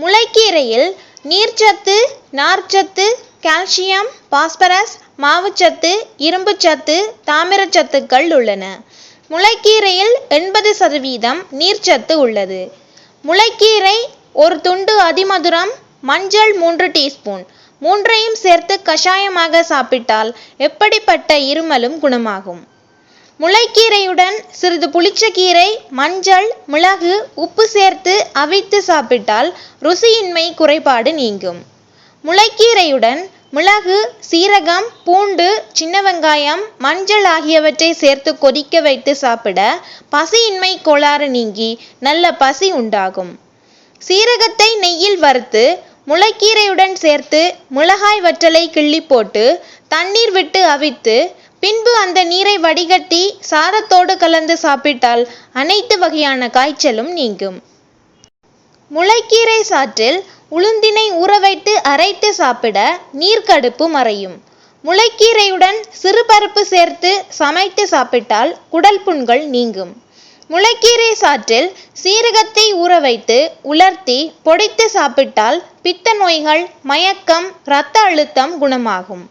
முளைக்கீரையில் நீர்ச்சத்து நார்ச்சத்து calcium phosphorus மாவுச்சத்து இரும்புச்சத்து தாமிரச்சத்துக்கள் உள்ளன. முளைக்கீரையில் எண்பது சதவீதம் நீர்ச்சத்து உள்ளது. முளைக்கீரை ஒரு துண்டு அதிமதுரம் மஞ்சள் மூன்று டீஸ்பூன். மூன்றையும் சேர்த்து கஷாயமாக சாப்பிட்டால் எப்படிப்பட்ட இருமலும் குணமாகும்? முளைக்கீரையுடன் சிறிது புளிச்சக்கீரை மஞ்சள் மிளகு உப்பு சேர்த்து அவித்து சாப்பிட்டால் ருசியின்மை குறைபாடு நீங்கும். முளைக்கீரையுடன் மிளகு சீரகம் பூண்டு சின்ன வெங்காயம் மஞ்சள் ஆகியவற்றை சேர்த்து கொதிக்க வைத்து சாப்பிட பசியின்மை கோளாறு நீங்கி நல்ல பசி உண்டாகும். சீரகத்தை நெய்யில் வறுத்து முளைக்கீரையுடன் சேர்த்து மிளகாய் வற்றலை கிள்ளி போட்டு தண்ணீர் விட்டு அவித்து பின்பு அந்த நீரை வடிகட்டி சாதத்தோடு கலந்து சாப்பிட்டால் அனைத்து வகையான காய்ச்சலும் நீங்கும். முளைக்கீரை சாற்றில் உளுந்தினை ஊற வைத்து அரைத்து சாப்பிட நீர்க்கடுப்பு மறையும். முளைக்கீரையுடன் சிறுபருப்பு சேர்த்து சமைத்து சாப்பிட்டால் குடல் புண்கள் நீங்கும். முளைக்கீரை சாற்றில் சீரகத்தை ஊற வைத்து உலர்த்தி பொடித்து சாப்பிட்டால் பித்த நோய்கள் மயக்கம் இரத்த அழுத்தம் குணமாகும்.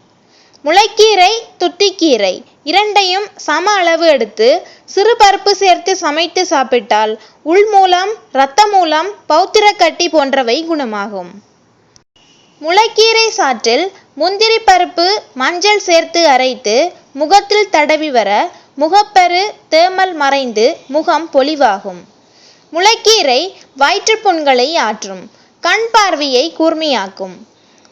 முளைக்கீரை துத்திக்கீரை இரண்டையும் சம அளவு எடுத்து சிறு பருப்பு சேர்த்து சமைத்து சாப்பிட்டால் உள்மூலம் இரத்த மூலம் பௌத்திரக்கட்டி போன்றவை குணமாகும். முளைக்கீரை சாற்றில் முந்திரி பருப்பு மஞ்சள் சேர்த்து அரைத்து முகத்தில் தடவி வர முகப்பரு தேமல் மறைந்து முகம் பொலிவாகும். முளைக்கீரை வயிற்றுப்புண்களை ஆற்றும் கண் பார்வையை கூர்மையாக்கும்.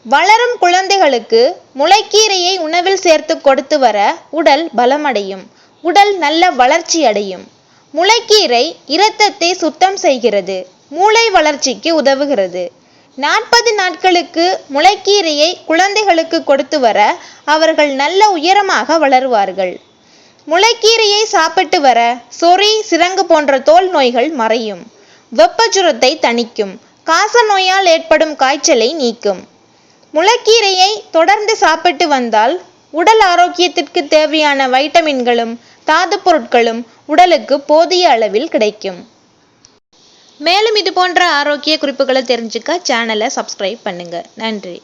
வளரும் குழந்தைகளுக்கு முளைக்கீரையை உணவில் சேர்த்து கொடுத்து வர உடல் பலமடையும். உடல் நல்ல வளர்ச்சி அடையும். முளைக்கீரை இரத்தத்தை சுத்தம் செய்கிறது. மூளை வளர்ச்சிக்கு உதவுகிறது. நாற்பது நாட்களுக்கு முளைக்கீரையை குழந்தைகளுக்கு கொடுத்து வர அவர்கள் நல்ல உயரமாக வளருவார்கள். முளைக்கீரையை சாப்பிட்டு வர சொறி சிரங்கு போன்ற தோல் நோய்கள் மறையும். வெப்பச்சுரத்தை தணிக்கும். காச நோயால் ஏற்படும் காய்ச்சலை நீக்கும். முளைக்கீரையை தொடர்ந்து சாப்பிட்டு வந்தால் உடல் ஆரோக்கியத்திற்கு தேவையான வைட்டமின்களும் தாது பொருட்களும் உடலுக்கு போதிய அளவில் கிடைக்கும். மேலும் இது போன்ற ஆரோக்கிய குறிப்புகளை தெரிஞ்சுக்க சேனலை சப்ஸ்கிரைப் பண்ணுங்க. நன்றி.